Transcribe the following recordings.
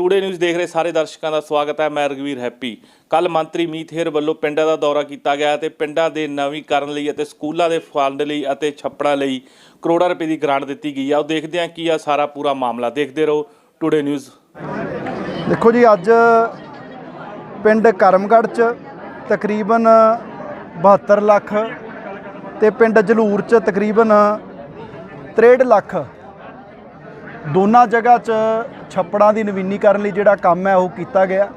Today news ਦੇਖ ਰਹੇ ਸਾਰੇ ਦਰਸ਼ਕਾਂ ਦਾ ਸਵਾਗਤ ਹੈ, ਮੈਂ ਰਗਵੀਰ ਹੈਪੀ। ਕੱਲ ਮੰਤਰੀ ਮੀਤ ਹੇਰ ਵੱਲੋਂ ਪਿੰਡਾਂ ਦਾ ਦੌਰਾ ਕੀਤਾ ਗਿਆ ਤੇ ਪਿੰਡਾਂ ਦੇ ਨਵੀਕਰਨ ਲਈ ਅਤੇ ਸਕੂਲਾਂ ਦੇ ਫੰਡ ਲਈ ਅਤੇ ਛੱਪੜਾਂ ਲਈ ਕਰੋੜਾਂ ਰੁਪਏ ਦੀ ਗ੍ਰਾਂਟ ਦਿੱਤੀ ਗਈ ਆ। ਉਹ ਦੇਖਦੇ ਹਾਂ ਕੀ ਆ ਸਾਰਾ ਪੂਰਾ ਮਾਮਲਾ। ਦੇਖਦੇ ਰਹੋ ਟੂਡੇ ਨਿਊਜ਼ ਦੇਖੋ ਜੀ, ਅੱਜ ਪਿੰਡ ਕਰਮਗੜ੍ਹ ਚ ਤਕਰੀਬਨ 72 ਲੱਖ ਤੇ ਪਿੰਡ ਜਲੂਰ ਚ ਤਕਰੀਬਨ 63 ਲੱਖ ਦੋਨਾਂ ਜਗ੍ਹਾ 'ਚ ਛੱਪੜਾਂ ਦੀ ਨਵੀਨੀਕਰਨ ਲਈ ਜਿਹੜਾ ਕੰਮ ਹੈ ਉਹ ਕੀਤਾ ਗਿਆ।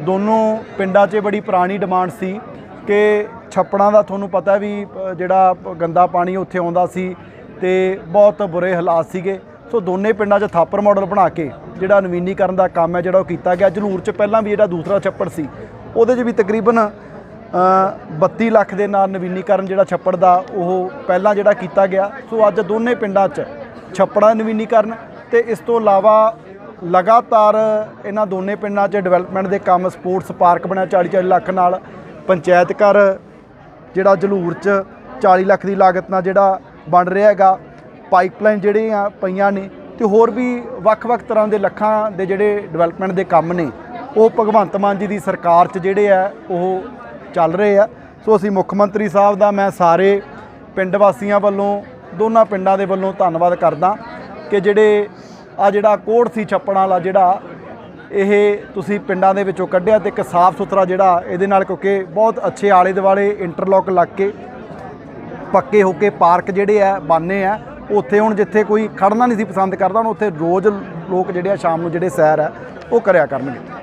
ਦੋਨੋਂ ਪਿੰਡਾਂ 'ਚ ਬੜੀ ਪੁਰਾਣੀ ਡਿਮਾਂਡ ਸੀ ਕਿ ਛੱਪੜਾਂ ਦਾ ਤੁਹਾਨੂੰ ਪਤਾ ਵੀ ਜਿਹੜਾ ਗੰਦਾ ਪਾਣੀ ਉੱਥੇ ਆਉਂਦਾ ਸੀ ਤੇ ਬਹੁਤ ਬੁਰੇ ਹਾਲਾਤ ਸੀਗੇ। ਸੋ ਦੋਨੇ ਪਿੰਡਾਂ 'ਚ ਥਾਪਰ ਮਾਡਲ ਬਣਾ ਕੇ ਜਿਹੜਾ ਨਵੀਨੀਕਰਨ ਦਾ ਕੰਮ ਹੈ ਜਿਹੜਾ ਉਹ ਕੀਤਾ ਗਿਆ। ਜਲੂਰ 'ਚ ਪਹਿਲਾਂ ਵੀ ਜਿਹੜਾ ਦੂਸਰਾ ਛੱਪੜ ਸੀ ਉਹਦੇ 'ਚ ਵੀ ਤਕਰੀਬਨ ਅ, 32 ਲੱਖ ਦੇ ਨਾਲ ਨਵੀਨੀਕਰਨ ਜਿਹੜਾ ਛੱਪੜ ਦਾ ਉਹ ਪਹਿਲਾਂ ਜਿਹੜਾ ਕੀਤਾ ਗਿਆ। ਸੋ ਅੱਜ ਦੋਨੇ ਪਿੰਡਾਂ 'ਚ ਛੱਪੜਾਂ ਨਵੀਨੀਕਰਨ ਤੇ ਇਸ ਤੋਂ ਇਲਾਵਾ ਲਗਾਤਾਰ ਇਹਨਾਂ ਦੋਨੇ ਪਿੰਡਾਂ 'ਚ ਡਿਵੈਲਪਮੈਂਟ ਦੇ ਕੰਮ ਸਪੋਰਟਸ ਪਾਰਕ ਬਣਿਆ 40 40 ਲੱਖ ਨਾਲ, ਪੰਚਾਇਤ ਘਰ, ਜਿਹੜਾ ਜਲੂਰ 'ਚ 40 ਲੱਖ ਦੀ ਲਾਗਤ ਨਾਲ ਜਿਹੜਾ ਬਣ ਰਿਹਾ ਹੈਗਾ ਪਾਈਪਲਾਈਨ ਜਿਹੜੇ ਆ ਪਈਆਂ ਨੇ ਤੇ ਹੋਰ ਵੀ ਵੱਖ-ਵੱਖ ਤਰ੍ਹਾਂ ਦੇ ਲੱਖਾਂ ਦੇ ਜਿਹੜੇ ਡਿਵੈਲਪਮੈਂਟ ਦੇ ਕੰਮ ਨੇ, ਉਹ ਭਗਵੰਤ ਮਾਨ ਜੀ ਦੀ ਸਰਕਾਰ 'ਚ ਜਿਹੜੇ ਆ, ਉਹ ਚੱਲ ਰਹੇ ਆ। ਸੋ ਅਸੀਂ ਮੁੱਖ ਮੰਤਰੀ ਸਾਹਿਬ ਦਾ ਮੈਂ ਸਾਰੇ ਪਿੰਡ ਵਾਸੀਆਂ ਵੱਲੋਂ, ਦੋਨਾਂ ਪਿੰਡਾਂ ਦੇ ਵੱਲੋਂ ਧੰਨਵਾਦ ਕਰਦਾ। ਕਿ ਜਿਹੜੇ ਆ ਜਿਹੜਾ ਕੋੜ ਸੀ ਛੱਪੜਾਂ ਵਾਲਾ ਜਿਹੜਾ, ਇਹ ਤੁਸੀਂ ਪਿੰਡਾਂ ਦੇ ਵਿੱਚੋਂ ਕੱਢਿਆ ਤੇ ਇੱਕ ਸਾਫ਼ ਸੁਥਰਾ ਜਿਹੜਾ, ਇਹਦੇ ਨਾਲ ਕਿਉਂਕਿ ਬਹੁਤ ਅੱਛੇ ਆਲੇ ਦੁਆਲੇ ਇੰਟਰਲੌਕ ਲੱਗ ਕੇ ਪੱਕੇ ਹੋ ਕੇ ਪਾਰਕ ਜਿਹੜੇ ਆ ਬਾਨੇ ਆ, ਉੱਥੇ ਹੁਣ ਜਿੱਥੇ ਕੋਈ ਖੜਨਾ ਨਹੀਂ ਸੀ ਪਸੰਦ ਕਰਦਾ, ਹੁਣ ਉੱਥੇ ਰੋਜ਼ ਲੋਕ ਜਿਹੜੇ ਆ ਸ਼ਾਮ ਨੂੰ ਜਿਹੜੇ ਸੈਰ ਆ, ਉਹ ਕਰਿਆ ਕਰਨਗੇ।